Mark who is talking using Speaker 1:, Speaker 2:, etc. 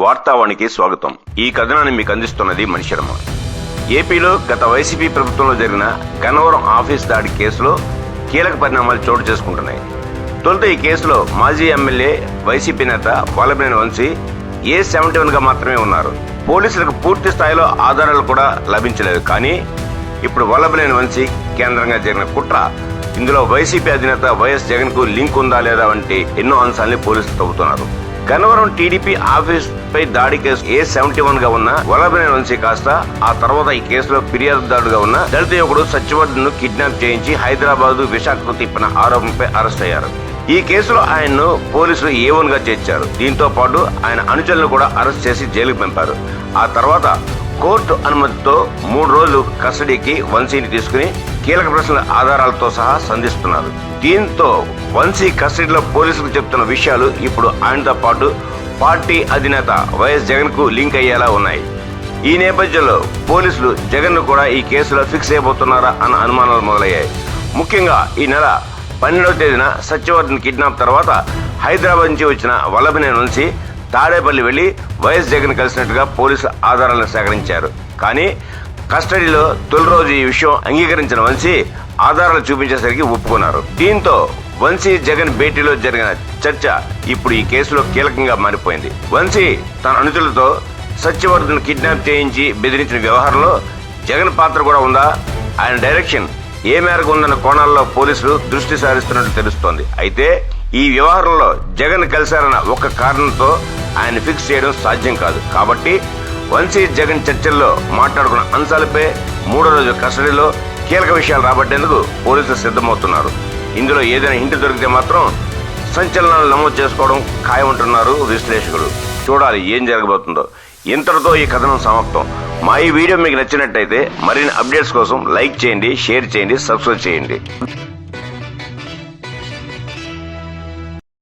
Speaker 1: వార్తావానికి స్వాగతం. ఈ కథనాన్ని మీకు అందిస్తున్నది మనిషిరమ ఏపీలో గత వైసీపీ ప్రభుత్వంలో జరిగిన గన్నవరం ఆఫీస్ దాడి కేసులో కీలక పరిణామాలు చోటు చేసుకుంటున్నాయి. తొలుత ఈ కేసులో మాజీ ఎమ్మెల్యే వైసీపీ నేత వల్లభనేని వంశీ ఏ సెవెంటీ వన్గా మాత్రమే ఉన్నారు. పోలీసులకు పూర్తి స్థాయిలో ఆధారాలు కూడా లభించలేదు. కానీ ఇప్పుడు వల్లభనేని వంశీ కేంద్రంగా జరిగిన కుట్ర ఇందులో వైసీపీ అధినేత వైఎస్ జగన్కు లింక్ ఉందా లేదా వంటి ఎన్నో అంశాలని పోలీసులు తవ్వుతున్నారు. గన్నవరం టీడీపీ ఆఫీస్ పై దాడి కేసు ఏ సెవెంటీ వన్గా ఉన్న వల్లభనేని వంశీ కాస్త ఆ తర్వాత ఈ కేసులో ఫిర్యాదుదారుడుగా ఉన్న దళిత యువకుడు సత్యవర్ధన్ను కిడ్నాప్ చేయించి హైదరాబాద్ విశాఖకు తిప్పిన ఆరోపణపై అరెస్ట్ అయ్యారు. ఈ కేసులో ఆయన్ను పోలీసులు ఏవన్గా చేర్చారు. దీంతో పాటు ఆయన అనుచరులను కూడా అరెస్ట్ చేసి జైలుకు పంపారు. ఆ తర్వాత కోర్టు అనుమతితో మూడు రోజులు కస్టడీకి వంశీని తీసుకుని కీలక ప్రశ్నల ఆధారాలతో సహా సంధిస్తున్నారు. దీంతో వంశీ కస్టడీలో పోలీసులు చెప్తున్న విషయాలు ఇప్పుడు ఆయనతో పాటు పార్టీ అధినేత వైఎస్ జగన్కు లింక్ అయ్యేలా ఉన్నాయి. ఈ నేపథ్యంలో పోలీసులు జగన్ను కూడా ఈ కేసులో ఫిక్స్ అయిపోతున్నారా అన్న అనుమానాలు మొదలయ్యాయి. ముఖ్యంగా ఈ నెల పన్నెండవ తేదీన సత్యవర్ధన్ కిడ్నాప్ తర్వాత హైదరాబాద్ నుంచి వచ్చిన వల్లభనే నుంచి తాడేపల్లి వెళ్ళి వైఎస్ జగన్ కలిసినట్టుగా పోలీసులు ఆధారాలను సేకరించారు. కానీ కస్టడీలో తొలి రోజు ఈ విషయం అంగీకరించిన వంశీ ఆధారాలు చూపించేసరికి ఒప్పుకున్నారు. దీంతో వంశీ జగన్ భేటీలో జరిగిన చర్చ ఇప్పుడు ఈ కేసులో కీలకంగా మారిపోయింది. వంశీ తన అనుచరులతో సత్యవర్ధన్ కిడ్నాప్ చేయించి బెదిరించిన వ్యవహారంలో జగన్ పాత్ర కూడా ఉందా? ఆయన డైరెక్షన్ ఏ మేరకు ఉందన్న కోణాల్లో పోలీసులు దృష్టి సారిస్తున్నట్టు తెలుస్తోంది. అయితే ఈ వ్యవహారంలో జగన్ కలిశారన్న ఒక్క కారణంతో ఆయన ఫిక్స్ చేయడం సాధ్యం కాదు. కాబట్టి వంశీ జగన్ చర్చల్లో మాట్లాడుకున్న అంశాలపై మూడో రోజు కస్టడీలో కీలక విషయాలు రాబట్టేందుకు పోలీసులు సిద్ధమవుతున్నారు. ఇందులో ఏదైనా ఇంటి దొరికితే మాత్రం సంచలనాలు నమోదు చేసుకోవడం ఖాయమంటున్నారు విశ్లేషకులు. చూడాలి ఏం జరగబోతుందో. ఇంతటితో ఈ కథనం సమాప్తం. మా ఈ వీడియో మీకు నచ్చినట్టయితే మరిన్ని అప్డేట్స్ కోసం లైక్ చేయండి షేర్ చేయండి సబ్స్క్రైబ్ చేయండి.